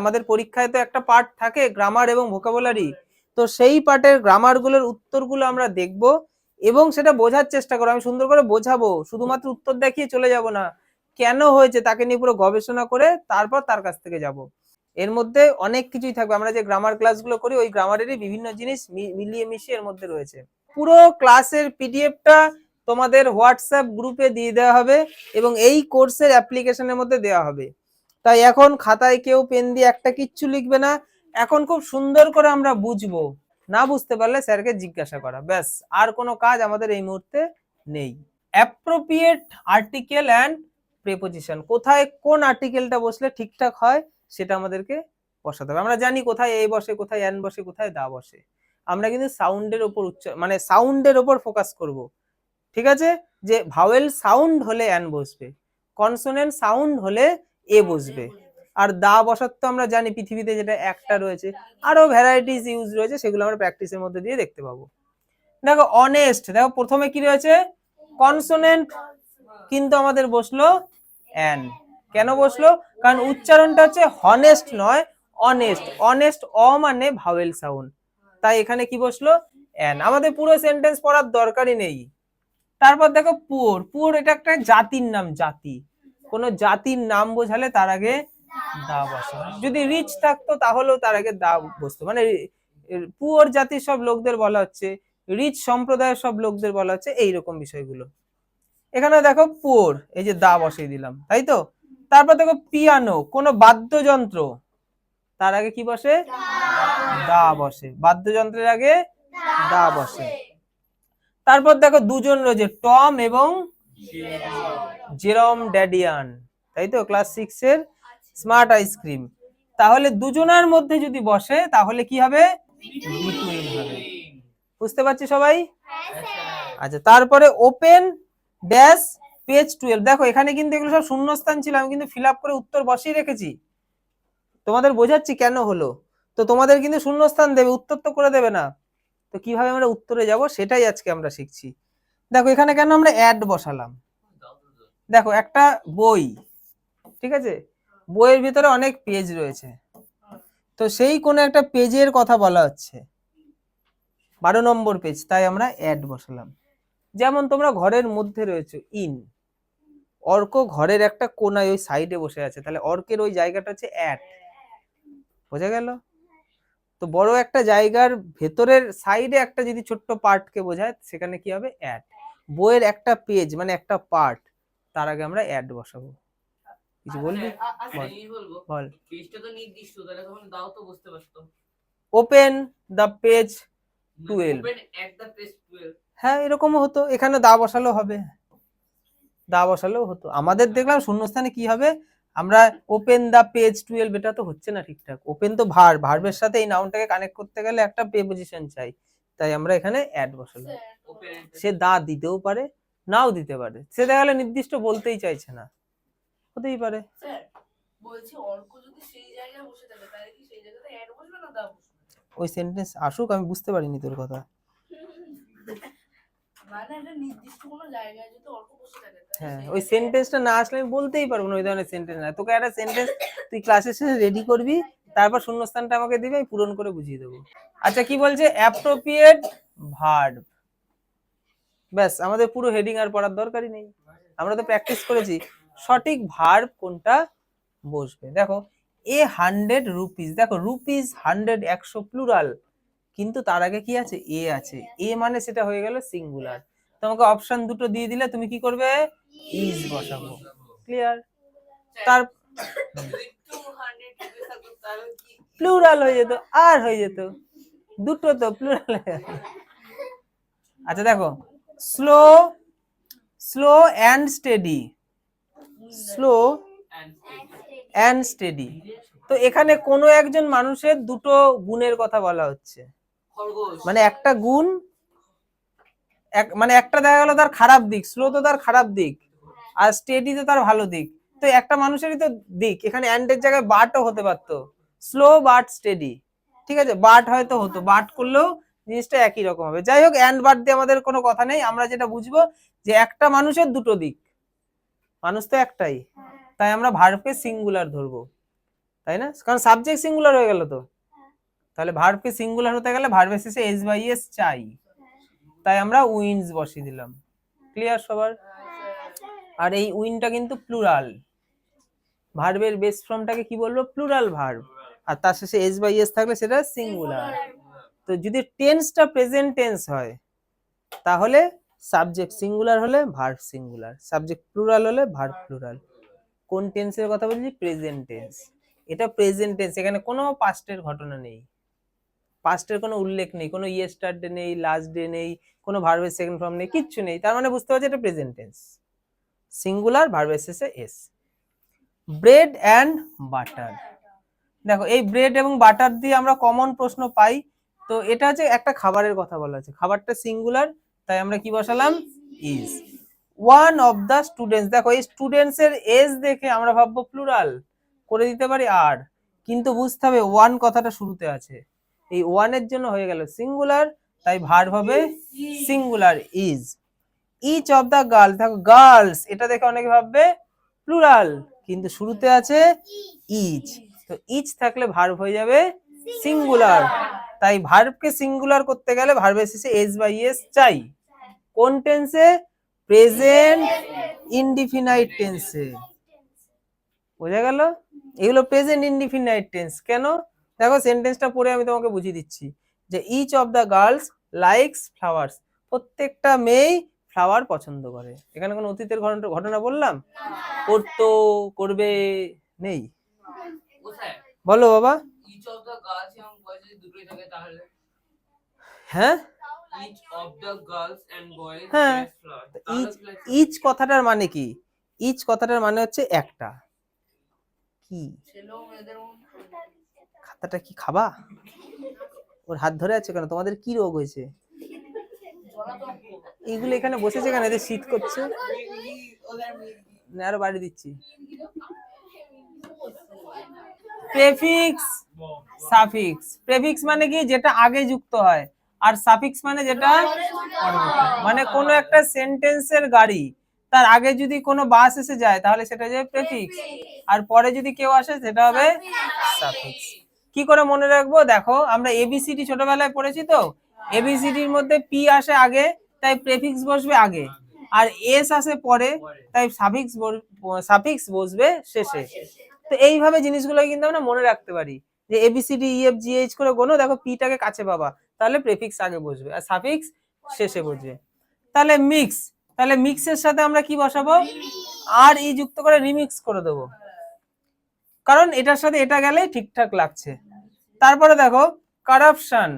আমাদের পরীক্ষায় তো একটা পার্ট থাকে গ্রামার এবং ভোকাবুলারি তো সেই পার্টের গ্রামারগুলোর উত্তরগুলো আমরা দেখব এবং সেটা বোঝার চেষ্টা করব। আমি সুন্দর করে বোঝাবো, শুধুমাত্র উত্তর দেখিয়ে চলে যাব না। কেন হয়েছে তাকে নিয়ে পুরো গবেষণা করে তারপর তার কাছ থেকে যাব। এর মধ্যে অনেক কিছুই থাকবে। আমরা যে গ্রামার ক্লাসগুলো করি, ওই গ্রামারেরই বিভিন্ন জিনিস মিলিয়ে মিশিয়ে এর মধ্যে রয়েছে। পুরো ক্লাসের পিডিএফটা তোমাদের হোয়াটসঅ্যাপ গ্রুপে দিয়ে দেওয়া হবে এবং এই কোর্সের অ্যাপ্লিকেশনের মধ্যে দেওয়া হবে। তাই এখন খাতায় কেউ পেন দিয়ে একটা কিচ্ছু লিখবে না। এখন খুব সুন্দর করে আমরা বুঝব। না বুঝতে পারলে স্যারকে জিজ্ঞাসা করা। ব্যাস, আর কোনো কাজ আমাদের এই মুহূর্তে নেই। অ্যাপ্রোপ্রিয়েট আর্টিকেল অ্যান্ড প্রেপোজিশন কোথায় কোন আর্টিকেলটা বসলে ঠিকঠাক হয় সেটা আমাদেরকে বসাতে হবে। আমরা জানি কোথায় এই বসে, কোথায় অ্যান বসে, কোথায় দা বসে। আমরা কিন্তু সাউন্ডের ওপর উচ্চ মানে সাউন্ডের ওপর ফোকাস করব। ঠিক আছে? যে ভাওয়েল সাউন্ড হলে অ্যান বসবে। কনসোনেন্ট সাউন্ড হলে এ বসবে। আর দা বসার তো আমরা জানি পৃথিবীতে যেটা একটা রয়েছে আরও ভ্যারাইটিস ইউজ রয়েছে, সেগুলো আমরা প্র্যাকটিসের মধ্যে দিয়ে দেখতে পাবো। দেখো অনেস্ট দেখো, প্রথমে কি রয়েছে? কনসোনেন্ট কিন্তু আমাদের বসল অ্যান কেন বসল? কারণ উচ্চারণটা হচ্ছে হনেস্ট নয় অনেস্ট অনেস্ট অ মানে ভাওয়েল সাউন্ড তাই এখানে কি বসল? অ্যান আমাদের পুরো সেন্টেন্স পড়ার দরকারই নেই। তারপর দেখো পুর পুর এটা একটা জাতির নাম, জাতি। কোনো জাতির নাম বোঝালে তার আগে দা বসে। যদি রিচ থাকতো তাহলেও তার আগে দা বসতো। মানে পুয়ার জাতির সব লোকদের বলা হচ্ছে রিচ সম্প্রদায়ের সব লোকদের বলা হচ্ছে এইরকম বিষয়গুলো। এখানে দেখো পুর এই যে দা বসিয়ে দিলাম, তাই তো? তারপর দেখো পিয়ানো কোনো বাদ্যযন্ত্র, তার আগে কি বসে? দা বসে। বাদ্যযন্ত্রের আগে দা বসে। তারপর দেখো দুজন রয়েছে, টম এবং জেরম ড্যাডিয়ান তাই তো? ক্লাস সিক্স এর স্মার্ট আইসক্রিম তাহলে দুজনের মধ্যে যদি বসে তাহলে কি হবে? বুঝতে পারছি সবাই? আচ্ছা তারপরে ওপেন ড্যাশ পেজ টুয়েলভ দেখো এখানে কিন্তু এগুলো সব শূন্যস্থান ছিল আমি কিন্তু ফিল আপ করে উত্তর বসিয়ে রেখেছি। তোমাদের বোঝাচ্ছি কেন হলো? তো তোমাদের কিন্তু শূন্যস্থান দেবে উত্তর তো করে দেবে না। তো কীভাবে আমরা উত্তরে যাব সেটাই আজকে আমরা শিখছি। দেখো, এখানে কেন আমরা অ্যাড বসালাম? দেখো, একটা বই, ঠিক আছে? বইয়ের ভিতরে অনেক পেজ রয়েছে। তো সেই কোনো একটা পেজের কথা বলা হচ্ছে। বারো নম্বর পেজ তাই আমরা অ্যাড বসালাম। যেমন তোমরা ঘরের মধ্যে রয়েছে ইন অর্ক ঘরের একটা কোনায় ওই সাইডে বসে আছে। তাহলে অর্কের ওই জায়গাটা হচ্ছে অ্যাট বোঝা গেল? তো বড় একটা জায়গার ভেতরের সাইডে একটা যদি ছোট্ট পার্টকে বোঝায়, সেখানে কি হবে? অ্যাড বইয়ের একটা পেজ মানে একটা পার্ট তার আগে আমরা অ্যাড বসাবো। কিছু বলবি? আচ্ছা, বল। বল। পেজটা তো নির্দিষ্ট তাহলে তখন দাও তো বুঝতে পারতো open the page 12 open at the page 12 হ্যাঁ এরকমও হতো। এখানে দা বসালেও হবে। দা বসালেও হতো। আমাদের দেখলাম শূন্যস্থানে কি হবে? আমরা ওপেন দা পেজ টুয়েলভ এটা তো হচ্ছে না ঠিকঠাক। ওপেন তো ভার ভার্বের সাথে এই নাউনটাকে কানেক্ট করতে গেলে একটা প্রেপোজিশন চাই। তাই আমরা এখানে অ্যাড বসালাম। সে দা দিতেও পারে নাও দিতে পারে। সে দেখা গেলে নির্দিষ্ট বলতেই চাইছে না। হতেই পারে। বলছি অর্ক যদি সেই জায়গায় বসে থাকে তাহলে কি সেই জায়গাতে অ্যাড বসবে না দা বসবে? ওই সেন্টেন্স আসুক আমি বুঝতে পারিনি তোর কথা। মানে হ্যাঁ ওই সেন্টেন্সটা না আসলে আমি বলতেই পারব না ওই ধরনের সেন্টেন্স না। তোকে একটা সেন্টেন্স তুই ক্লাসের শেষে রেডি করবি তারপর শূন্যস্থানটা আমাকে দিবি আমি পূরণ করে বুঝিয়ে দেবো। আচ্ছা কি বলছে? অ্যাপ্রোপ্রিয়েট ভার্ব ব্যাস, আমাদের পুরো হেডিং আর পড়ার দরকারই নেই। আমরা তো প্র্যাকটিস করেছি। সঠিক ভার্ব কোনটা বসবে? দেখো এ হান্ড্রেড রুপিস দেখো রুপিস হান্ড্রেড একশো প্লুরাল কিন্তু তার আগে কি আছে? এ আছে। এ মানে সেটা হয়ে গেল সিঙ্গুলার তোমাকে অপশন দুটো দিয়ে দিলে তুমি কি করবে? ইজ বসাবো। ক্লিয়ার তার যদি 200 রুপিস থাকতো তাহলে কি প্লুরাল হয়ে যেত, আর হয়ে যেত। দুটো তো প্লুরাল আচ্ছা দেখো slow slow and steady slow and steady তো এখানে কোনো একজন মানুষের দুটো গুণের কথা বলা হচ্ছে। মানে একটা গুণ এক মানে একটা দেখা গেল তার খারাপ দিক স্লো তো তার খারাপ দিক আর স্টেডি তো তার ভালো দিক। তো একটা মানুষেরই তো দিক এখানে অ্যান্ডের জায়গায় বাটও হতে পারতো। স্লো বাট স্টেডি ঠিক আছে? বাট হয়তো হতো বাট করলেও জিনিসটা একই রকম হবে। যাই হোক অ্যান্ড বাট দিয়ে আমাদের কোনো কথা নেই। আমরা যেটা বুঝব যে একটা মানুষের দুটো দিক। মানুষ তো একটাই। তাই আমরা ভার্বকে সিঙ্গুলার ধরবো। তাই না? কারণ সাবজেক্ট সিঙ্গুলার হয়ে গেল তো। তাহলে ভার্বকে সিঙ্গুলার হতে গেলে ভার্বের শেষে এস বাই এস চাই। তাই আমরা উইন্স বসিয়ে দিলাম। ক্লিয়ার সবার? আর এই উইনটা কিন্তু প্লুরাল ভার্বের বেস ফর্মটাকে কি বলব? প্লুরাল ভার্ব আর তার শেষে এস বাই এস থাকলে সেটা সিঙ্গুলার তো যদি টেন্সটা প্রেজেন্ট টেন্স হয়, তাহলে সাবজেক্ট সিঙ্গুলার হলে ভার্ব সিঙ্গুলার সাবজেক্ট প্লুরাল হলে ভার্ব প্লুরাল কোন টেন্সের কথা বলছি? প্রেজেন্ট টেন্স এটা প্রেজেন্ট টেন্স এখানে কোনো পাস্টের ঘটনা নেই। পাস্টের কোনো উল্লেখ নেই, কোনো ইয়েস্টারডে নেই লাস্ট ডে নেই, কোনো ভার্বের সেকেন্ড ফর্ম নেই, কিচ্ছু নেই। তার মানে বুঝতে পারছি এটা প্রেজেন্ট টেন্স সিঙ্গুলার ভার্বের শেষে এস ব্রেড অ্যান্ড বাটার দেখো, এই ব্রেড এবং বাটার দিয়ে আমরা কমন প্রশ্ন পাই। তো এটা হচ্ছে একটা খাবারের কথা বলা আছে। খাবারটা সিঙ্গুলার তাই আমরা কি বসালাম? Is one of the students দেখো, এই স্টুডেন্টস এর এজ দেখে আমরা ভাববো প্লুরাল করে দিতে পারি আর কিন্তু বুঝতে হবে ওয়ান কথাটা শুরুতে আছে। এই ওয়ানের জন্য হয়ে গেল সিঙ্গুলার তাই ভার হবে singular is each of the girls দেখো গার্লস এটা দেখে অনেকে ভাববে প্লুরাল কিন্তু শুরুতে আছে ইচ তো ইচ থাকলে ভার্ব হয়ে যাবে সিঙ্গুলার তাই ভার্বকে সিঙ্গুলার করতে গেলে ভার্বের শেষে এস বাই এস চাই। কোন টেন্সে প্রেজেন্ট ইনডিফিনাইট টেন্সে বোঝা গেল? এগুলো প্রেজেন্ট ইনডিফিনাইট টেন্স কেন? দেখো সেন্টেন্সটা পড়ে আমি তোমাকে বুঝিয়ে দিচ্ছি। যে each of the girls likes flowers প্রত্যেকটা মেয়েই ফ্লাওয়ার পছন্দ করে। এখানে কোনো অতীতের ঘটনা ঘটনা বললাম? করতো করবে নেই। বলো বাবা। ইচ অফ দ্য গার্লস এবং বয়েজ যদি দুটোই থাকে তাহলে হ্যাঁ each of the girls and boys হ্যাঁ। ইচ ইচ কথাটার মানে কি? ইচ কথাটার মানে হচ্ছে একটা। কি? খাতাটা কি খাবা? ওর হাত ধরে আছে কেন? তোমাদের কি রোগ হয়েছে? এইগুলো এখানে বসেছে কেন? এদের শীত করছে? না আরও বাড়ি দিচ্ছি। Prefix, suffix. প্রেফিক্স মানে কি? যেটা আগে যুক্ত হয়। আর সাফিক্স মানে যেটা। মানে কোনো একটা সেন্টেন্সের গাড়ি, তার আগে যদি কোনো বাস এসে যায়, তাহলে সেটা যে প্রেফিক্স। আর পরে যদি কেউ আসে, সেটা হবে সাফিক্স। কি করে মনে রাখব? দেখো, আমরা এবিসিডি ছোটবেলায় পড়েছি তো। এবিসিডির মধ্যে পি আসে আগে, তাই প্রেফিক্স বসবে আগে। আর এস আসে পরে, তাই সাফিক্স সাফিক্স বসবে শেষে। তো এইভাবে জিনিসগুলো কিন্তু আমরা মনে রাখতে পারি। যে এবিসিডি ইএফ জিএইচ করে গোনো দেখো পিটাকে কাছে পাবা তাহলে প্রেফিক্স আগে বসবে আর সাফিক্স শেষে বসবে। তাহলে মিক্স তাহলে মিক্সের সাথে আমরা কি বসাবো? আর ই যুক্ত করে রিমিক্স করে দেবো। কারণ এটার সাথে এটা গেলেই ঠিকঠাক লাগছে। তারপরে দেখো কারাপশন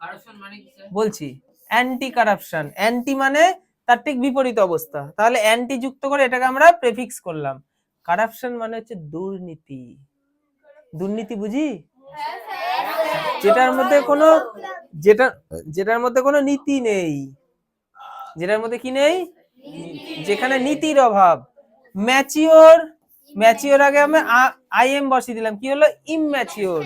কারাপশন মানে কি বলছি অ্যান্টি কারাপশন অ্যান্টি মানে তার ঠিক বিপরীত অবস্থা। তাহলে অ্যান্টি যুক্ত করে এটাকে আমরা প্রেফিক্স করলাম। কারাপশন মানে হচ্ছে দুর্নীতি। দুর্নীতি বুঝি? যেটার মধ্যে কোনো, যেটা, যেটার মধ্যে কোনো নীতি নেই। যেটার মধ্যে কি নেই? যেখানে নীতির অভাব। ম্যাচিওর ম্যাচিওর আগে আমি আই এম বসিয়ে দিলাম। কি হলো? ইমম্যাচিওর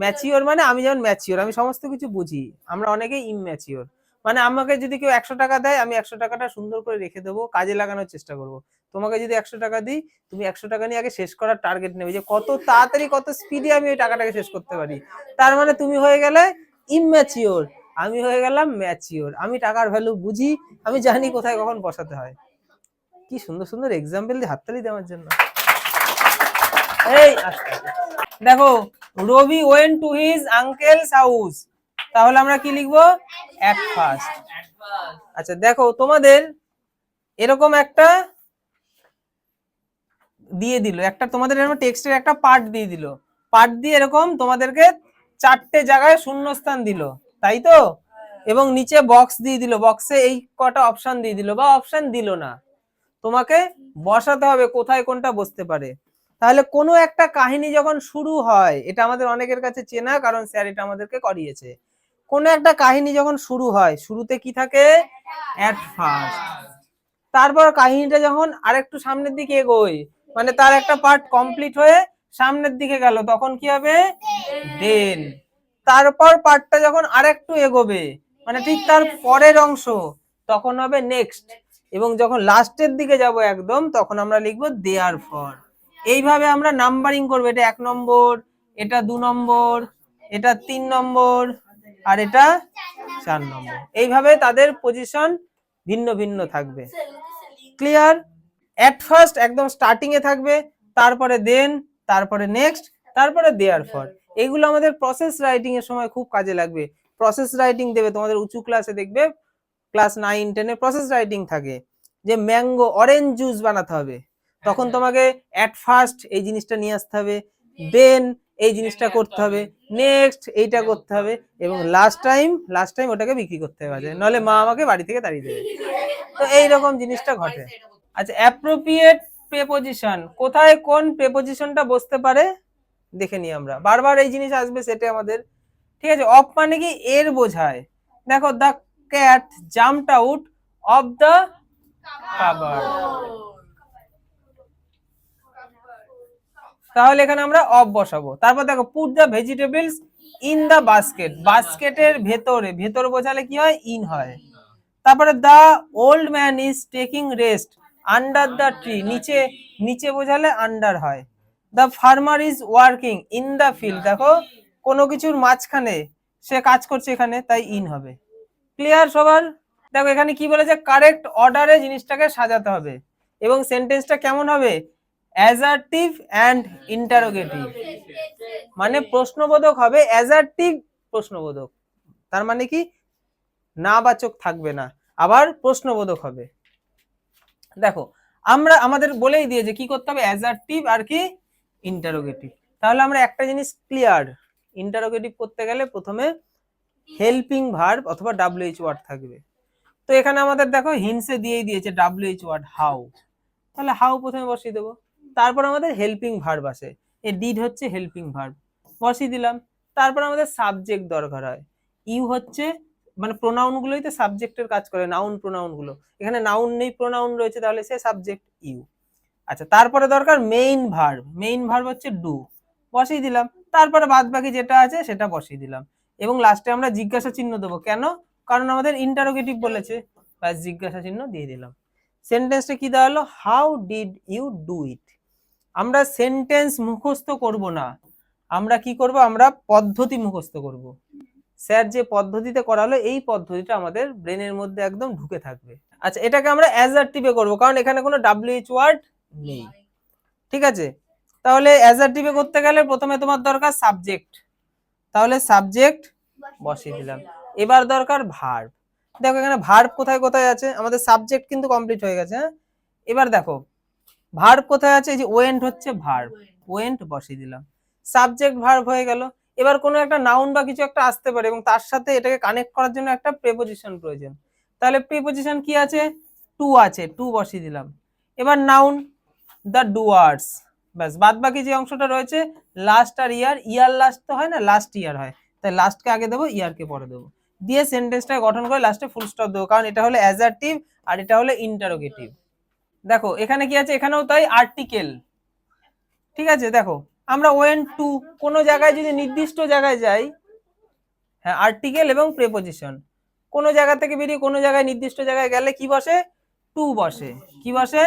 ম্যাচিওর মানে আমি যেমন ম্যাচিওর আমি সমস্ত কিছু বুঝি। আমরা অনেকেই ইমম্যাচিওর মানে আমাকে যদি কেউ একশো টাকা দেয়, আমি একশো টাকাটা সুন্দর করে রেখে দেবো, কাজে লাগানোর চেষ্টা করব। তোমাকে যদি একশো টাকা দিই তুমি একশো টাকা নিয়ে আগে শেষ করার টার্গেট নেবে যে কত তাড়াতাড়ি কত স্পিডে আমি ওই টাকাটাকে শেষ করতে পারি। তার মানে তুমি হয়ে গেলে ইমম্যাচিওর আমি হয়ে গেলাম ম্যাচিওর আমি টাকার ভ্যালু বুঝি আমি জানি কোথায় কখন বসাতে হয়। কি সুন্দর সুন্দর এক্সাম্পল দিয়ে হাততালি দেওয়ার জন্য। এই। দেখো Rabi went to his uncle's house তাহলে আমরা কি লিখব? অ্যাট ফার্স্ট আচ্ছা দেখো তোমাদের এরকম একটা দিয়ে দিল। একটা তোমাদের এরকম টেক্সটের একটা পার্ট দিয়ে দিল। পার্ট দিয়ে এরকম তোমাদেরকে চারটে জায়গায় শূন্যস্থান দিল। তাই তো? এবং নিচে বক্স দিয়ে দিল। বক্সে এই কটা অপশন দিয়ে দিল বা অপশন দিল না। তোমাকে বসাতে হবে কোথায় কোনটা বসতে পারে। তাহলে কোনো একটা কাহিনী যখন শুরু হয়, এটা আমাদের অনেকের কাছে চেনা কারণ স্যার এটা আমাদেরকে করিয়েছে। কোনো একটা কাহিনী যখন শুরু হয়, শুরুতে কি থাকে? অ্যাট ফার্স্ট তারপর কাহিনীটা যখন আরেকটু সামনের দিকে এগোয় মানে তার একটা পার্ট কমপ্লিট হয়ে সামনের দিকে গেল তখন কি হবে? দেন তারপর পার্টটা যখন আরেকটু এগোবে মানে ঠিক তার পরের অংশ তখন হবে নেক্সট এবং যখন লাস্টের দিকে যাব একদম তখন আমরা লিখব দেয়ার ফর এইভাবে আমরা নাম্বারিং করব এটা এক নম্বর এটা দু নম্বর এটা তিন নম্বর আর এটা চার নম্বর। এইভাবে তাদের পজিশন ভিন্ন ভিন্ন থাকবে। ক্লিয়ার অ্যাট ফার্স্ট একদম স্টার্টিং এ থাকবে তারপরে দেন তারপরে নেক্সট তারপরে দেয়ার ফর এগুলো আমাদের প্রসেস রাইটিং এর সময় খুব কাজে লাগবে। প্রসেস রাইটিং দেবে তোমাদের উঁচু ক্লাসে দেখবে ক্লাস নাইন টেনে প্রসেস রাইটিং থাকে। যে ম্যাঙ্গো অরেঞ্জ জুস বানাতে হবে। তখন তোমাকে অ্যাট ফার্স্ট এই জিনিসটা নিয়ে আসতে হবে দেন এই জিনিসটা করতে হবে নেক্সট এইটা করতে হবে এবং লাস্ট টাইম লাস্ট টাইম ওটাকে বিক্রি করতে হবে। নাহলে মা আমাকে বাড়ি থেকে তাড়িয়ে দেবে। তো এইরকম জিনিসটা ঘটে। আচ্ছা অ্যাপ্রোপ্রিয়েট প্রেপোজিশন কোথায় কোন প্রেপোজিশনটা বসতে পারে? দেখে নিই আমরা। বারবার এই জিনিস আসবে সেটা আমাদের। ঠিক আছে অফ মানে কি? এর বোঝায়। দেখো the cat jumped out of the cupboard তাহলে এখানে আমরা অফ বসাবো। তারপর দেখো put the vegetables in the basket বাস্কেটের ভেতরে। ভেতর বোঝালে কি হয়? ইন হয়। তারপরে the old man is taking rest under the tree নিচে নিচে বোঝালে আন্ডার হয়। The farmer is working in the field দেখো, কোনো কিছুর মাঝখানে সে কাজ করছে এখানে, তাই ইন হবে। ক্লিয়ার সবার? দেখো, এখানে কি বলেছে? কারেক্ট অর্ডারে জিনিসটাকে সাজাতে হবে। এবং সেন্টেন্সটা কেমন হবে? অ্যাজার্টিভ অ্যান্ড ইন্টারোগেটিভ মানে প্রশ্নবোধক হবে অ্যাজার্টিভ প্রশ্নবোধক। তার মানে কি? না বাচক থাকবে না। আবার প্রশ্নবোধক হবে। দেখো, আমরা আমাদের বলেই দিয়েছে কি করতে হবে অ্যাজার্টিভ আর কি ইন্টারোগেটিভ তাহলে আমরা একটা জিনিস ক্লিয়ার ইন্টারোগেটিভ করতে গেলে প্রথমে হেল্পিং ভার্ব অথবা ডাব্লিউএইচ ওয়ার্ড থাকবে। তো এখানে আমাদের দেখো হিন্সে দিয়েই দিয়েছে ডাব্লিউএইচ ওয়ার্ড হাউ তাহলে হাউ প্রথমে বসিয়ে দেবো। তারপর আমাদের হেল্পিং ভার্ব আসে এ ডিড হচ্ছে হেল্পিং ভার্ব বসিয়ে দিলাম। তারপর আমাদের সাবজেক্ট দরকার হয়। ইউ হচ্ছে মানে প্রোনাউন গুলোই তো সাবজেক্টের কাজ করে নাউন প্রোনাউনগুলো। এখানে নাউন নেই প্রোনাউন রয়েছে, তাহলে সে সাবজেক্ট ইউ আচ্ছা তারপরে দরকার মেইন ভার্ব মেইন ভার্ব হচ্ছে ডু বসিয়ে দিলাম। তারপরে বাদ বাকি যেটা আছে, সেটা বসিয়ে দিলাম। এবং লাস্টে আমরা জিজ্ঞাসা চিহ্ন দেবো। কেন? কারণ আমাদের ইন্টারোগেটিভ বলেছে। ব্যাস, জিজ্ঞাসা চিহ্ন দিয়ে দিলাম। সেন্টেন্সটা কি দেওয়া হলো how did you do it আমরা সেন্টেন্স মুখস্থ করব না। আমরা কি করব? আমরা পদ্ধতি মুখস্থ করব। স্যার যে পদ্ধতিতে করালো এই পদ্ধতিটা আমাদের ব্রেনের মধ্যে একদম ঢুকে থাকবে। আচ্ছা এটাকে আমরা অ্যাজার্টিভে করব, কারণ এখানে কোনো ডাব্লিউএইচ ওয়ার্ড নেই। ঠিক আছে? তাহলে অ্যাজার্টিভে করতে গেলে প্রথমে তোমার দরকার সাবজেক্ট। তাহলে সাবজেক্ট বসিয়ে দিলাম। এবার দরকার ভার্ব। দেখো এখানে ভার্ব কোথায় কোথায় আছে? আমাদের সাবজেক্ট কিন্তু কমপ্লিট হয়ে গেছে হ্যাঁ? এবার দেখো, ভার্ব কোথায় আছে? এই যে ওয়েন্ট হচ্ছে ভার্ব। ওয়েন্ট বসিয়ে দিলাম। সাবজেক্ট ভার্ব হয়ে গেল। এবার কোনো একটা নাউন বা কিছু একটা আসতে পারে এবং তার সাথে এটাকে কানেক্ট করার জন্য একটা প্রেপোজিশন প্রয়োজন। তাহলে প্রিপোজিশন কি আছে? টু আছে টু বসিয়ে দিলাম। এবার নাউন দ্য ডুয়ার্স ব্যাস বাদ বাকি যে অংশটা রয়েছে লাস্ট আর ইয়ার ইয়ার লাস্ট তো হয় না লাস্ট ইয়ার হয়। তাই লাস্টকে আগে দেবো ইয়ারকে পরে দেবো। দিয়ে সেন্টেন্সটা গঠন করে লাস্টে ফুল স্টপ দেবো, কারণ এটা হলো অ্যাজার্টিভ আর এটা হলো ইন্টারোগেটিভ দেখো, এখানে কি আছে? এখানেও তাই আর্টিকেল ঠিক আছে? দেখো আমরা ওয়েন টু কোনো জায়গায় যদি নির্দিষ্ট জায়গায় যাই হ্যাঁ আর্টিকেল এবং প্রেপোজিশন কোনো জায়গা থেকে বেরিয়ে কোনো জায়গায় নির্দিষ্ট জায়গায় গেলে কি বসে? টু বসে। কি বসে?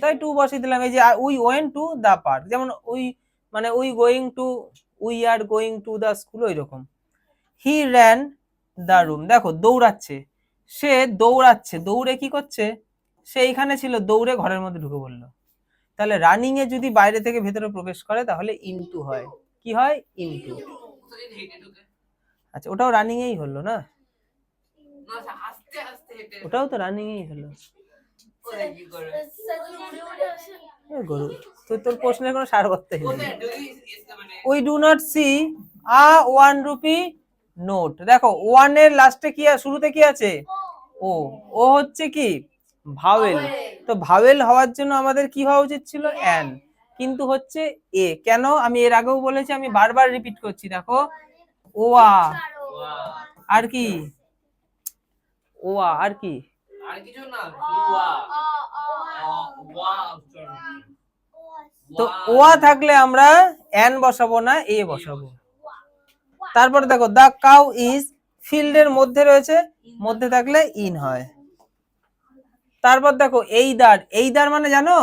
তাই টু বসিয়ে দিলাম। এই যে we went to the park যেমন উই মানে we going to we are going to the school ওই রকম হি র্যান দ্য রুম দেখো, দৌড়াচ্ছে। সে দৌড়াচ্ছে। দৌড়ে কি করছে? সে এইখানে ছিল, দৌড়ে ঘরের মধ্যে ঢুকে পড়ল। তাহলে রানিং এ যদি বাইরে থেকে ভেতরে প্রবেশ করে, তাহলে ইনটু হয়। কি হয়? ইনটু আচ্ছা ওটাও রানিং এই হলো না? ওটাও তো রানিং এই হলো। গরু তুই তোর প্রশ্নের কোনো সার করতে কোথায় ঢুকে মানে we do not see a one rupee note দেখো ওয়ানের লাস্টে কি শুরুতে কি আছে? ও। ও হচ্ছে কি? ভাওয়েল। তো ভাওয়েল হওয়ার জন্য আমাদের কি হওয়া উচিত ছিল? অ্যান কিন্তু হচ্ছে এ। কেন? আমি এর আগেও বলেছি আমি বারবার রিপিট করছি দেখো। ওয়া। আর কি? ওয়া। আর কি? আর কিছু না। ওয়া ওয়া তো ওয়া থাকলে আমরা অ্যান বসাবো না এ বসাবো। তারপরে দেখো দা কাউ ইজ ফিল্ডের মধ্যে রয়েছে মধ্যে থাকলে ইন হয়। তারপর দেখো এই দ্বার এইদার এইদার মানে জানো?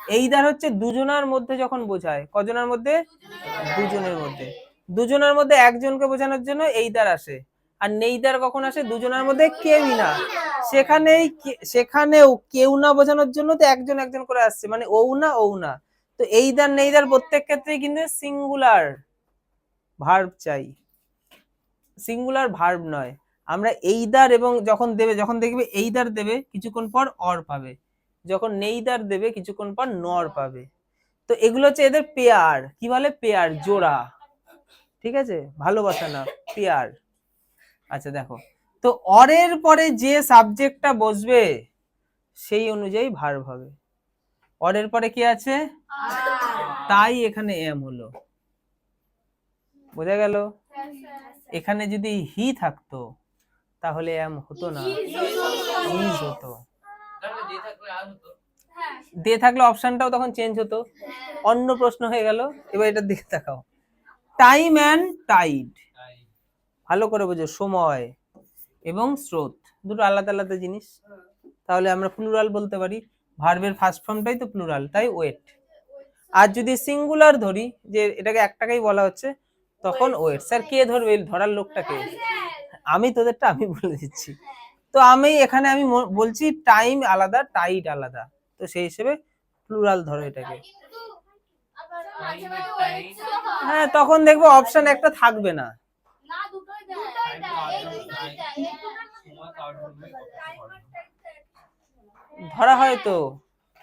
এইদার হচ্ছে দুজনার মধ্যে যখন বোঝায় কজনের মধ্যে? দুজনের মধ্যে। দুজনের মধ্যে একজনকে বোঝানোর জন্য এই এইদার আসে। আর নেই নেইদার কখন আসে? দুজনের মধ্যে কেউই না। সেখানেই সেখানেও কেউ না বোঝানোর জন্য তো একজন একজন করে আসছে। মানে ও না ও না। তো এইদার নেইদার প্রত্যেক ক্ষেত্রেই কিন্তু সিঙ্গুলার ভার্ব চাই। সিঙ্গুলার ভার্ব নয়। আমরা এইদার এবং যখন দেবে যখন দেখবে এইদার দেবে কিছুক্ষণ পর অর পাবে। যখন নেইদার দেবে কিছুক্ষণ পর নর পাবে। তো এগুলো হচ্ছে এদের পেয়ার। কি বলে? পেয়ার জোড়া। ঠিক আছে? ভালোবাসা না পেয়ার। আচ্ছা দেখো। তো অরের পরে যে সাবজেক্টটা বসবে সেই অনুযায়ী ভার্ব হবে। অরের পরে কি আছে? তাই এখানে এম হলো। বোঝা গেল? এখানে যদি হি থাকতো তাহলে এম হতো না। ইজ হতো। দিয়ে থাকলে আর হতো? দিয়ে থাকলে অপশনটাও তখন চেঞ্জ হতো। অন্য প্রশ্ন হয়ে গেল এবার এটার দিকে তাকাও। টাইম অ্যান্ড টাইড ভালো করে বোঝো সময় এবং স্রোত দুটো আলাদা আলাদা জিনিস। তাহলে আমরা প্লুরাল বলতে পারি। ভার্বের ফার্স্ট ফর্মটাই তো প্লুরাল তাই ওয়েট আর যদি সিঙ্গুলার ধরি যে এটাকে একটাকেই বলা হচ্ছে তখন ওয়েট স্যার কে ধরবে? ধরার লোকটাকে আমি তোদেরটা আমি বলে দিচ্ছি। তো আমি এখানে আমি বলছি টাইম আলাদা টাইট আলাদা। তো সেই হিসেবে প্লুরাল ধরো এটাকে। হ্যাঁ তখন দেখব অপশন একটা থাকবে না। ধরা হয় তো।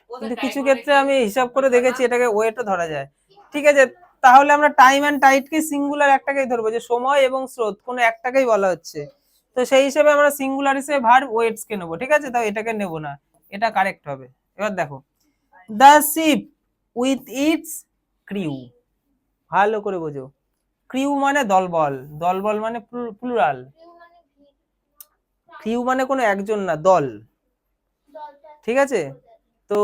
কিন্তু কিছু ক্ষেত্রে আমি হিসাব করে দেখেছি এটাকে ওয়েটও ধরা যায়। ঠিক আছে তাহলে আমরা টাইম অ্যান্ড টাইটকে সিঙ্গুলার একটাকেই ধরবো, যে সময় এবং স্রোত, কোনো একটাকেই বলা হচ্ছে। তো সেই হিসেবে আমরা সিঙ্গুলার হিসেবে ভার্ব ওয়েটস কে নেব, ঠিক আছে? তাও এটাকে নেব না, এটা কারেক্ট হবে। এবার দেখো the ship with its crew ভালো করে বোঝো। ক্রিউ মানে দলবল দলবল মানে প্লুরাল ক্রিউ মানে কোনো একজন না, দল। ঠিক আছে? তো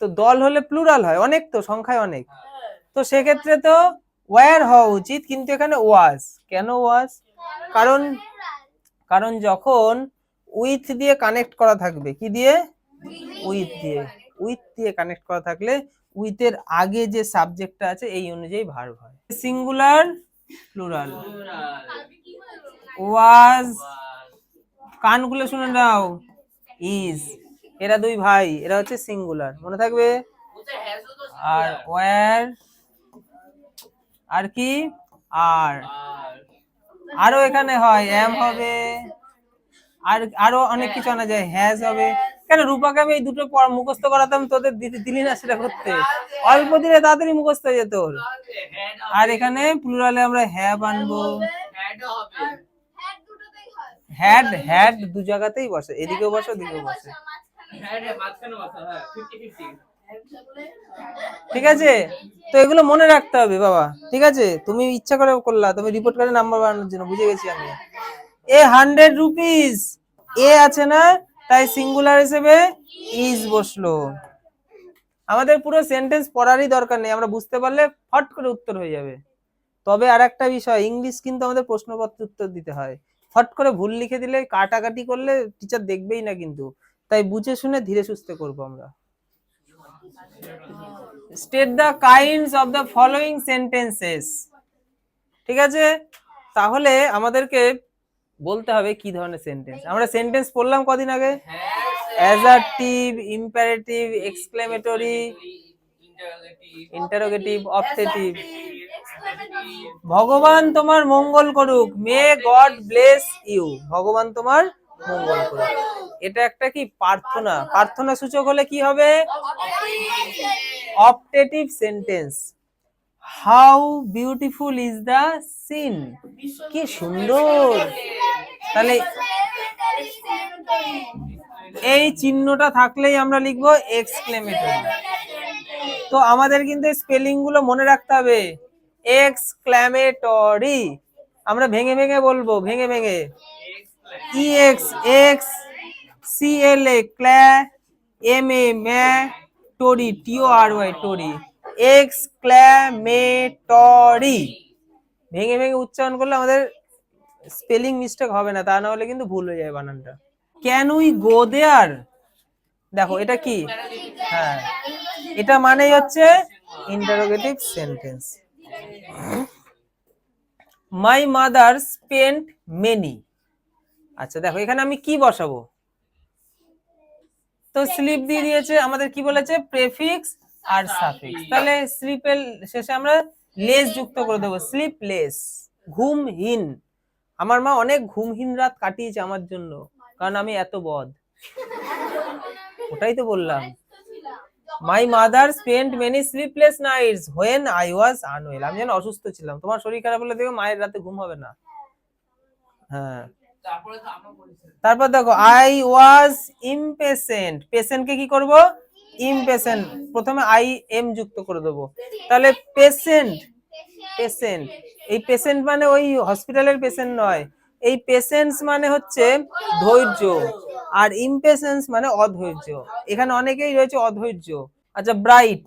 তো দল হলে প্লুরাল হয়, অনেক তো, সংখ্যায় অনেক। তো সেক্ষেত্রে তো ওয়ার হওয়া উচিত, কিন্তু এখানে ওয়াজ কেন ওয়াজ কারণ কারণ যখন উইথ দিয়ে কানেক্ট করা থাকবে, কি দিয়ে? উইথ দিয়ে। উইথ দিয়ে কানেক্ট করা থাকলে উইথের আগে যে সাবজেক্টটা আছে, এই অনুযায়ী ভার্ব হয়। সিঙ্গুলার প্লুরাল ওয়াজ কানগুলো শুনে নাও। ইজ এরা দুই ভাই, এরা হচ্ছে সিঙ্গুলার মনে থাকবে? আর ওয়ার আর কি? আর। আর এখানে হয় এম হবে। আর আরও অনেক কিছু আনা যায় হ্যাজ হবে। কেন, রূপাকে আমি এই দুটো মুখস্থ করাতাম, তোদের দিলি না সেটা করতে। অল্প দিনে তাড়াতাড়ি মুখস্থ হয়ে যেত আর এখানে প্লুরালে আমরা হ্যাভ আনব। হ্যাড হ্যাড হ্যাড দু জায়গাতেই বসে, এদিকেও বসে, ওদিকেও বসে। হেড মাঝখানে বসা হ্যাঁ 50 50 ঠিক আছে? তো এগুলো মনে রাখতে হবে বাবা। ঠিক আছে? তুমি ইচ্ছা করে করলা তুমি রিপোর্ট কার্ডে নাম্বার বানানোর জন্য, বুঝে গেছি আমি। এ হান্ড্রেড রুপিস এ আছে না? তাই সিঙ্গুলার হিসেবে ইজ বসল। আমাদের পুরো সেন্টেন্স পড়ারই দরকার নেই, আমরা বুঝতে পারলে ফট করে উত্তর হয়ে যাবে। তবে আর একটা বিষয় ইংলিশ কিন্তু আমাদের প্রশ্নপত্র উত্তর দিতে হয়। ফট করে ভুল লিখে দিলে, কাটাকাটি করলে টিচার দেখবেই না কিন্তু। তাই বুঝে শুনে ধীরে সুস্থে করব আমরা। State the kinds of the following sentences ঠিক আছে? তাহলে আমাদেরকে বলতে হবে কি ধরনের সেন্টেন্স আমরা সেন্টেন্স পড়লাম কদিন আগে? Assertive imperative exclamatory interrogative optative ভগবান তোমার মঙ্গল করুক। মে গড ব্লেস ইউ ভগবান তোমার মঙ্গল করুক। এটা একটা কি? প্রার্থনা। প্রার্থনা সূচক হলে কি হবে? Optative sentence. How beautiful is the scene? কি সুন্দর। তাহলে এই চিহ্নটা থাকলেই আমরা লিখব এক্সক্লেমেটরি তো আমাদের কিন্তু স্পেলিংগুলো মনে রাখতে হবে। এক্সক্লেমেটরি আমরা ভেঙে ভেঙে বলব, ভেঙে ভেঙে। E X X C L A ক্ল্যা M A ম্যা টরি টিও আর ওয়াই টরি। এক্সক্লেমেটরি। ভেঙে ভেঙে উচ্চারণ করলে আমাদের স্পেলিং মিস্টেক হবে না, তা না হলে কিন্তু ভুল হয়ে যাবে বানানটা। ক্যান উই গো দেয়ার দেখো, এটা কি? হ্যাঁ। এটা মানেই হচ্ছে interrogative sentence my mother spent many আচ্ছা দেখো, এখানে আমি কি বসাবো? তো স্লিপ দিয়ে দিয়েছে আমাদের কি বলেছে? প্রেফিক্স আর সাফিক্স তাহলে স্লিপের শেষে আমরা লেস যুক্ত করে দেবো। স্লিপ লেস ঘুমহীন। আমার মা অনেক ঘুমহীন রাত কাটিয়েছে আমার জন্য কারণ আমি এত বদ। ওটাই তো বললাম। My mother spend many sleepless nights when I was unwell আমি যেন অসুস্থ ছিলাম। তোমার শরীর খারাপ হলে দেখো মায়ের রাতে ঘুম হবে না। হ্যাঁ। তারপরে দেখো আই ওয়াজ ইমপেশেন্ট পেশেন্টকে কি করব? ইমপেশেন্ট প্রথমে আই এম যুক্ত করে দেবো। তাহলে পেশেন্ট পেশেন্ট এই পেশেন্ট মানে ওই হসপিটালের পেশেন্ট নয়। এই পেশেন্স মানে হচ্ছে ধৈর্য। আর ইমপেশেন্স মানে অধৈর্য। এখানে অনেকেই রয়েছে অধৈর্য। আচ্ছা ব্রাইট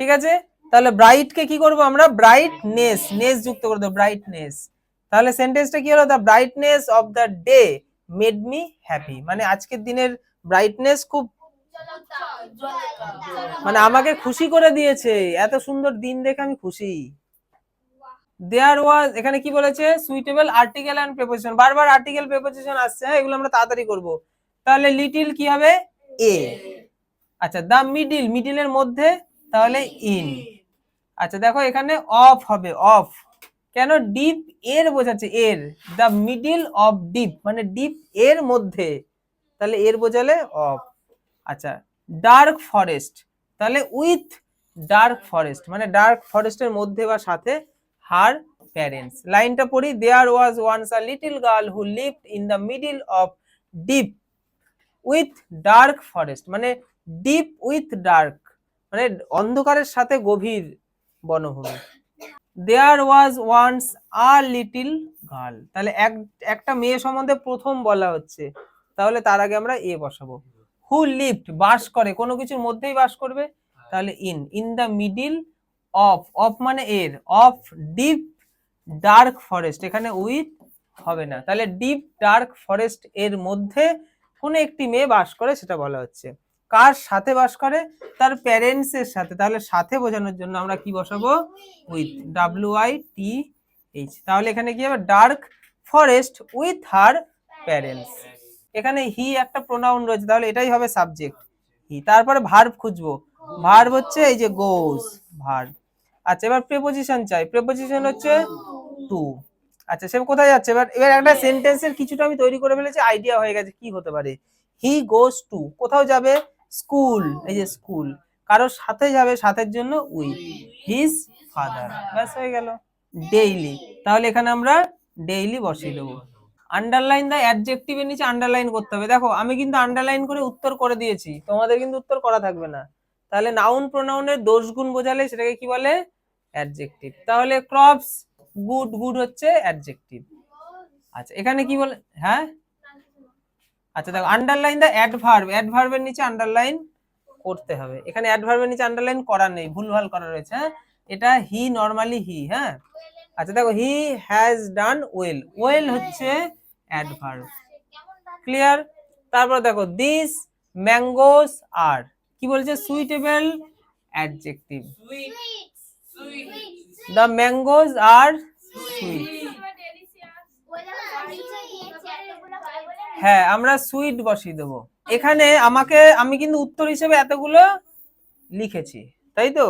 ঠিক আছে? তাহলে ব্রাইটকে কি করব আমরা? ব্রাইটনেস নেস যুক্ত করে দেবো। ব্রাইটনেস তাহলে সেন্টেন্সটা কি হলো? The brightness of the day made me happy মানে আজকের দিনের ব্রাইটনেস খুব মানে আমাকে খুশি করে দিয়েছে। এত সুন্দর দিন দেখে আমি খুশি। দেয়ার ওয়াজ এখানে কি বলেছে? সুইটেবল আর্টিকেল এন্ড প্রেপোজিশন বারবার আর্টিকেল প্রেপোজিশন আসছে হ্যাঁ এগুলো আমরা তাড়াতাড়ি করব। তাহলে লিটিল কি হবে? এ আচ্ছা দা মিডিল মিডিলের মধ্যে তাহলে ইন আচ্ছা দেখো এখানে অফ হবে অফ কেন ডিপ এর বোঝাচ্ছে, এর দ্য মিডিল অফ ডিপ মানে ডিপ এর মধ্যে, তাহলে এর বোঝালে অফ আচ্ছা ডার্ক ফরেস্ট তাহলে উইথ ডার্ক ফরেস্ট মানে ডার্ক ফরেস্টের মধ্যে বা সাথে হার প্যারেন্টস লাইনটা পড়ি there was once a little girl who lived in the middle of deep with dark forest মানে ডিপ উইথ ডার্ক মানে অন্ধকারের সাথে গভীর বনভূমি। There was once a little girl তাহলে এক, একটা মেয়ে সম্বন্ধে প্রথম বলা হচ্ছে। তাহলে তার আগে আমরা এ বসাবো। হু লিভড বাস করে। কোনো কিছুর মধ্যেই বাস করবে? তাহলে in in the middle of of মানে এর। অফ ডিপ ডার্ক ফরেস্ট এখানে উইথ হবে না। তাহলে ডিপ ডার্ক ফরেস্ট এর মধ্যে কোনো একটি মেয়ে বাস করে, সেটা বলা হচ্ছে। কার সাথে বাস করে? তার প্যারেন্টস এর সাথে। তাহলে সাথে বোঝানোর জন্য আমরা কি বসাবো? With W I T H তাহলে এখানে কি হবে? Dark forest with her parents এখানে হি একটা প্রোনাউন রয়েছে। তাহলে এটাই হবে সাবজেক্ট হি তারপরে ভার্ব খুঁজবো। ভার্ব হচ্ছে এই যে গোস ভার্ব আচ্ছা এবার প্রেপোজিশন চাই। প্রেপোজিশন হচ্ছে টু আচ্ছা সে কোথায় যাচ্ছে? এবার এবার একটা সেন্টেন্সের কিছুটা আমি তৈরি করে ফেলেছি। আইডিয়া হয়ে গেছে কি হতে পারে। হি গোস টু কোথাও যাবে? স্কুল, এই যে স্কুল। কারোর সাথে যাবে, সাথের জন্য উইথ হিজ ফাদার। ব্যাস, হয়ে গেল। ডেইলি। তাহলে এখানে আমরা ডেইলি বসিয়ে দেবো। আন্ডারলাইন দা অ্যাডজেক্টিভের নিচে আন্ডারলাইন করতে হবে। দেখো, আমি কিন্তু আন্ডারলাইন করে উত্তর করে দিয়েছি। তোমাদের কিন্তু উত্তর করা থাকবে না। তাহলে নাউন প্রোনাউনের দোষ গুণ বোঝালে সেটাকে কি বলে? অ্যাডজেক্টিভ। তাহলে ক্রপস গুড গুড হচ্ছে অ্যাডজেক্টিভ। আচ্ছা এখানে কি বলে? হ্যাঁ? আচ্ছা দেখো আন্ডারলাইন দা অ্যাডভার্ব অ্যাডভার্বের নিচে আন্ডারলাইন করতে হবে। এখানে অ্যাডভার্বের নিচে আন্ডারলাইন করা নেই ভুলভাল করা রয়েছে হ্যাঁ? এটা হি নর্মালি হি হ্যাঁ? আচ্ছা দেখো he has done well well হচ্ছে অ্যাডভার্ব ক্লিয়ার তারপর দেখো দিস ম্যাঙ্গোস আর কি বলছে? Suitable adjective sweet sweet the mangoes are sweet হ্যাঁ আমরা সুইট বসিয়ে দেবো। এখানে আমাকে আমি কিন্তু উত্তর হিসেবে এতগুলো লিখেছি তাই তো?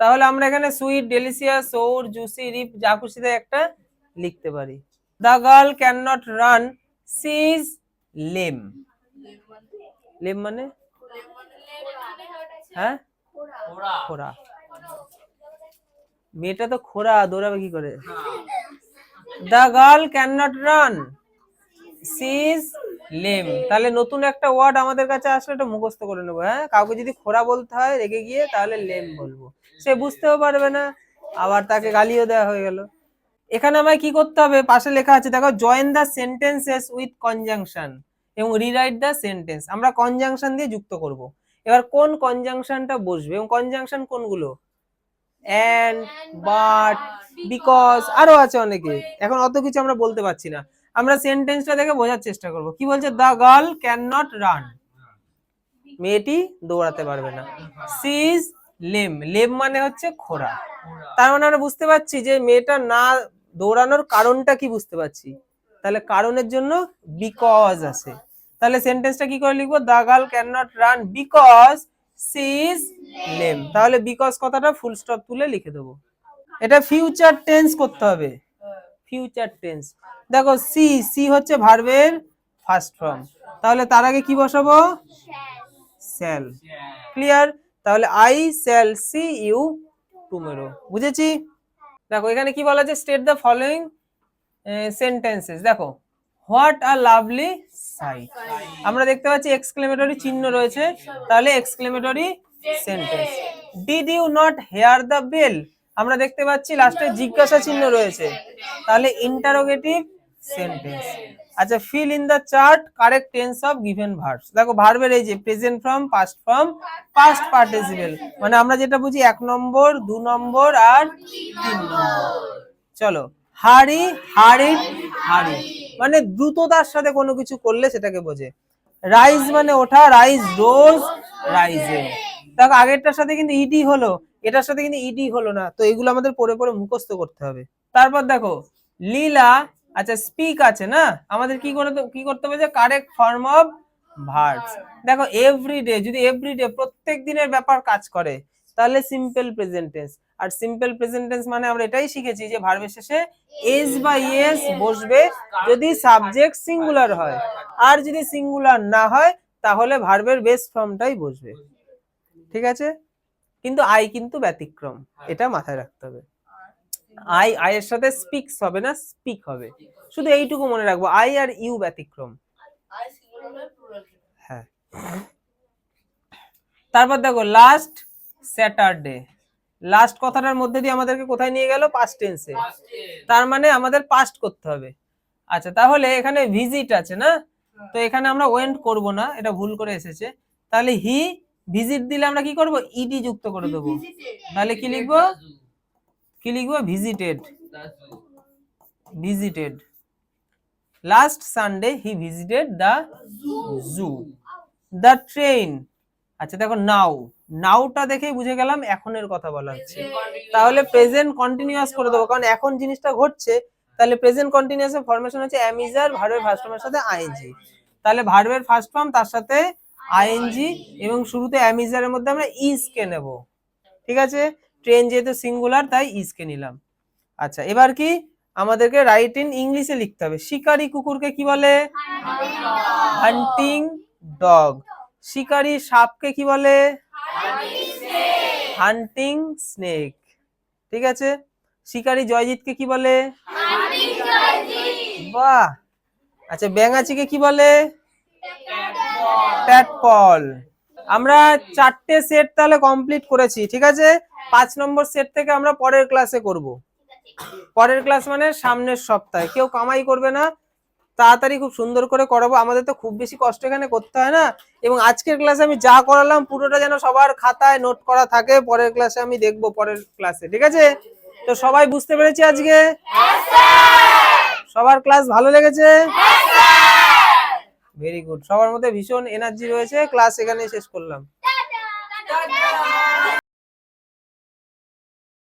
তাহলে আমরা এখানে sweet delicious sour juicy ripe যা খুশিতে একটা লিখতে পারি। The girl can not run she's lame lame মানে? হ্যাঁ? খোরা মেয়েটা তো খোরা দৌড়াবে কি করে? The girl can not run she's lame তাহলে নতুন একটা ওয়ার্ড আমাদের কাছে আসলে এটা মুখস্থ করে নেব হ্যাঁ? কাউকে যদি খোরা বলতে হয়, রেগে গিয়ে তাহলে লেম বলব। সে বুঝতেও পারবে না, আবার তাকে গালিও দেওয়া হয়ে গেল। এখানে আমায় কি করতে হবে? পাশে লেখা আছে, দেখো join the sentences with conjunction এবং রিরাইট দ্য সেন্টেন্স আমরা কনজাংশন দিয়ে যুক্ত করব। এবার কোন কনজাংশনটা বসবে এবং কনজাংশন কোনগুলো? অ্যান্ড বাট বিকজ আরও আছে অনেকে। এখন অত কিছু আমরা বলতে পারছি না। আমরা সেন্টেন্সটা দেখে বোঝার চেষ্টা করব। কি বলছে? The girl can not run মেয়েটি দৌড়াতে পারবে না। সি ইজ লেম লেম মানে হচ্ছে খোরা তার মানে আমরা বুঝতে পারছি যে মেয়েটা না দৌড়ানোর কারণটা কি বুঝতে পারছি। তাহলে কারণের জন্য বিকজ আছে। তাহলে সেন্টেন্সটা কি করে লিখব? The girl can not run because she is lame তাহলে বিকজ কথাটা ফুল স্টপ তুলে লিখে দেবো। এটা ফিউচার টেন্স করতে হবে। ফিউচার টেন্স দেখো সি সি হচ্ছে ভার্বের ফার্স্ট ফর্ম তাহলে তার আগে কি বসাবো? স্যাল ক্লিয়ার তাহলে I shall see you tomorrow বুঝেছি? দেখো, এখানে কি বলা আছে? স্টেট দ্য ফলোইং সেন্টেন্সেস দেখো হোয়াট আ লাভলি সাইট আমরা দেখতে পাচ্ছি এক্সক্লেমেটরি চিহ্ন রয়েছে। তাহলে exclamatory sentence did you not hear the bell আমরা দেখতে পাচ্ছি লাস্টে জিজ্ঞাসা চিহ্ন রয়েছে। তাহলে ইন্টারোগেটিভ সেন্টেন্স আচ্ছা fill in the chart correct tense of given verbs দেখো ভার্বের এই যে present form past form past participle মানে আমরা যেটা বুঝি এক নম্বর দু নম্বর আর তিন নম্বর। চলো হারি হারি হারি মানে দ্রুততার সাথে কোনো কিছু করলে সেটাকে বোঝে। রাইজ মানে ওঠা রাইজ রোজ রাইজে দেখো আগেরটার সাথে কিন্তু ইডি হলো এটার সাথে কিন্তু ইডি হলো না। তো এগুলো আমাদের পড়ে পড়ে মুখস্থ করতে হবে। তারপর দেখো লীলা আচ্ছা স্পিক আছে না? আমাদের কি করে কি করতে হবে যে কারেক্ট ফর্ম অফ ভার্বস দেখো এভরিডে যদি এভরিডে প্রত্যেক দিনের ব্যাপার কাজ করে তাহলে সিম্পল প্রেজেন্ট টেন্স আর সিম্পল প্রেজেন্ট টেন্স মানে আমরা এটাই শিখেছি যে ভার্বের শেষে এস বা ইয়েস বসবে যদি সাবজেক্ট সিঙ্গুলার হয়। আর যদি সিঙ্গুলার না হয় তাহলে ভার্বের বেস ফর্মটাই বসবে। ঠিক আছে? কিন্তু আই কিন্তু ব্যতিক্রম। এটা মাথায় রাখতে হবে। আই আই এর সাথে স্পিক্স হবে না স্পিক হবে। শুধু এইটুকু মনে রাখব আই আর ইউ ব্যতিক্রম। হয়। হ্যাঁ তারপর দেখো লাস্ট স্যাটারডে লাস্ট কথাটার মধ্যে দিয়ে আমাদেরকে কোথায় নিয়ে গেল? পাস্ট টেন্সে তার মানে আমাদের পাস্ট করতে হবে। আচ্ছা তাহলে এখানে ভিজিট আছে না? তো এখানে আমরা ওয়েন্ট করব না এটা ভুল করে এসেছে। তাহলে হি ভিজিট দিলে আমরা কি করব? ইডি যুক্ত করে দেবো। তাহলে কি লিখব? কি লিখব? Visited visited last Sunday he visited the zoo the train আচ্ছা দেখো নাও নাওটা দেখেই বুঝে গেলাম এখনের কথা বলা হচ্ছে। তাহলে প্রেজেন্ট কন্টিনিউয়াস করে দেবো, কারণ এখন জিনিসটা ঘটছে। তাহলে প্রেজেন্ট কন্টিনিউয়াস এর ফরমেশন হচ্ছে অ্যামিজার ভার্বের ফার্স্ট ফর্মের সাথে আইএনজি তাহলে ভার্বের ফার্স্ট ফর্ম তার সাথে আইএনজি এবং শুরুতে অ্যামিজারের মধ্যে আমরা ইজ কে নেব। ঠিক আছে? ট্রেন যেহেতু সিঙ্গুলার তাই ইজ কে নিলাম। আচ্ছা এবার কি? আমাদেরকে রাইট ইন ইংলিশে লিখতে হবে। শিকারি কুকুরকে কি বলে? হান্টিং ডগ শিকারি সাপকে কি বলে? হান্টিং স্নেক ঠিক আছে? শিকারি জয়জিৎকে কি বলে? বাহ! আচ্ছা ব্যাঙাচিকে কি বলে? ট্যাটপল আমরা চারটে সেট তাহলে কমপ্লিট করেছি ঠিক আছে? পাঁচ নম্বর সেট থেকে আমরা পরের ক্লাসে করব। পরের ক্লাস মানে সামনের সপ্তাহে। কেউ কামাই করবে না তাড়াতাড়ি খুব সুন্দর করে করাবো। আমাদের তো খুব বেশি কষ্ট এখানে করতে হয় না। এবং আজকের ক্লাসে আমি যা করালাম পুরোটা যেন সবার খাতায় নোট করা থাকে। পরের ক্লাসে আমি দেখব পরের ক্লাসে ঠিক আছে? তো সবাই বুঝতে পেরেছি আজকে? সবার ক্লাস ভালো লেগেছে? ভেরি গুড সবার মধ্যে ভীষণ এনার্জি রয়েছে। ক্লাস এখানে শেষ করলাম।